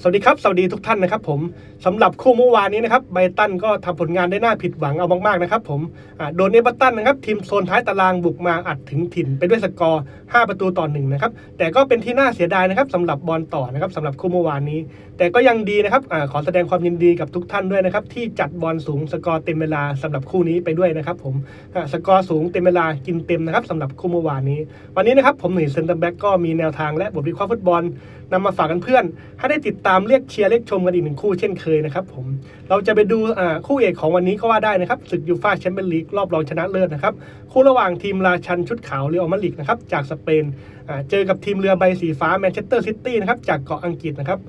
สวัสดีครับ สวัสดีทุกท่านนะครับผมสำหรับคู่เมื่อวานนี้นะครับไบตันก็ทำผลงานได้น่าผิดหวังเอามากๆนะครับผมโดนเอเวอร์ตันนะครับทีมโซนท้ายตารางบุกมาอัดถึงถิ่นไปด้วยสกอร์ 5 ประตูต่อหนึ่งนะครับแต่ก็เป็นที่น่าเสียดายนะครับสำหรับบอลต่อนะครับสำหรับคู่เมื่อวานนี้ แต่ก็ยังดีนะครับอขอแสดงความยินดีกับทุกท่านด้วยนะครับที่จัดบอลสูงสกอร์เต็มเวลาสำหรับคู่นี้ไปด้วยนะครับผมสกอร์สูงเต็มเวลากินเต็มนะครับสำหรับคู่เมื่อวานนี้ วันนี้นะครับผมหนุ่ยเซนเตอร์แบ็กก็มีแนวทางและบทวิเคราะห์ฟุตบอล นำมาฝากกันเพื่อน ให้ได้ติดตามเรียกเชียร์เรียกชมกันอีกหนึ่งคู่เช่นเคยนะครับผมเราจะไปดูคู่เอกของวันนี้ก็ว่าได้นะครับศึกยูฟ่าแชมเปี้ยนลีกรอบรองชนะเลิศนะครับคู่ระหว่างทีมราชันชุดขาวเรอัลมาดริดนะครับจากสเปนเจอกับทีมเรือใบสีฟ้าแมนเชสเตอร์ซิตี้นะครับจากเกาะอังกฤษนะครับ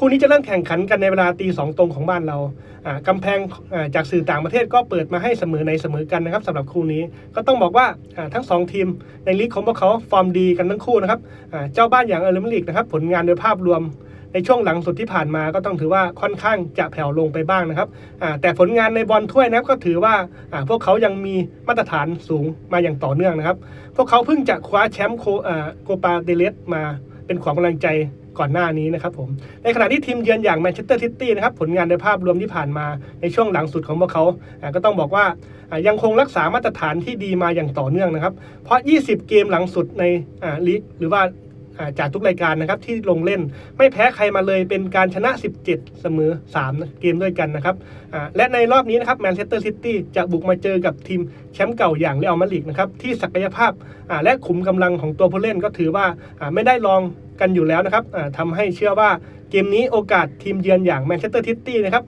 คู่นี้จะเริ่มแข่งขันกันในเวลาตีสองตรงของบ้านเราอ่ากำแพงอ่าจากสื่อต่างประเทศก็เปิดมาให้เสมอในเสมอกันนะครับสำหรับคู่นี้ก็ต้องบอกว่าอ่าทั้งสองทีมในลีกของพวกเขาฟอร์มดีกันทั้งคู่นะครับอ่าเจ้าบ้านอย่างเออร์มาดริดนะครับผลงานโดยภาพรวมในช่วงหลังสุดที่ผ่านมาก็ต้องถือว่าค่อนข้างจะแผ่วลงไปบ้างนะครับอ่าแต่ผลงานในบอลถ้วยนะครับก็ถือว่าอ่าพวกเขายังมีมาตรฐานสูงมาอย่างต่อเนื่องนะครับ พวกเขาเพิ่งจะคว้าแชมป์โคอ่าโกปาเดเลสมาเป็นขวัญกำลังใจ ก่อนหน้านี้นะครับผมในขณะที่ทีมเยือนอย่างแมนเชสเตอร์ซิตี้นะครับผลงานในภาพรวมที่ผ่านมาในช่วงหลังสุดของพวกเขาก็ต้องบอกว่ายังคงรักษามาตรฐานที่ดีมาอย่างต่อเนื่องนะครับ เพราะ 20 เกมหลังสุดในลีกหรือว่า จากทุกรายการนะครับที่ลงเล่นไม่แพ้ใครมาเลยเป็นการชนะ 17 เสมอ 3 เกมด้วยกันนะครับและในรอบนี้นะครับแมนเชสเตอร์ซิตี้จะบุกมาเจอกับทีมแชมป์เก่าอย่างเรอัลมาดริดนะครับที่ศักยภาพและขุมกำลังของตัวผู้เล่นก็ถือว่าไม่ได้ลองกันอยู่แล้วนะครับอ่าทำให้เชื่อว่าเกมนี้โอกาสทีมเยือนอย่างแมนเชสเตอร์ซิตี้นะครับ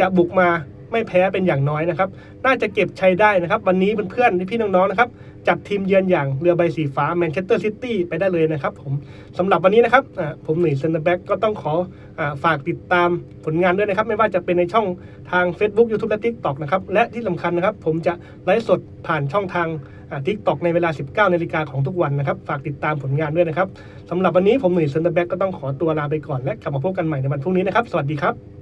จะบุกมาไม่แพ้เป็นอย่างน้อยนะครับ น่าจะเก็บชัยได้นะครับ วันนี้เพื่อนๆพี่น้องๆนะครับ จัดทีมเยือนอย่างเรือใบสีฟ้าแมนเชสเตอร์ซิตี้ไปได้เลยนะครับผมสำหรับวันนี้นะครับผมหนุ่ยเซนเตอร์แบ็กก็ต้องขออฝากติดตามผลงานด้วยนะครับ ไม่ว่าจะเป็นในช่องทาง Facebook YouTube และ TikTok นะครับ และที่สำคัญนะครับ ผมจะไลฟ์สดผ่านช่องทางทิกตอกในเวลา 19นาฬิกาของทุกวันนะครับ ฝากติดตามผลงานด้วยนะครับสำหรับวันนี้ผมหนุ่ยเซนเตอร์แบ็กก็ต้องขอตัวลาไปก่อนและกลับมาพบกันใหม่ในวันพรุ่งนี้นะครับ สวัสดีครับ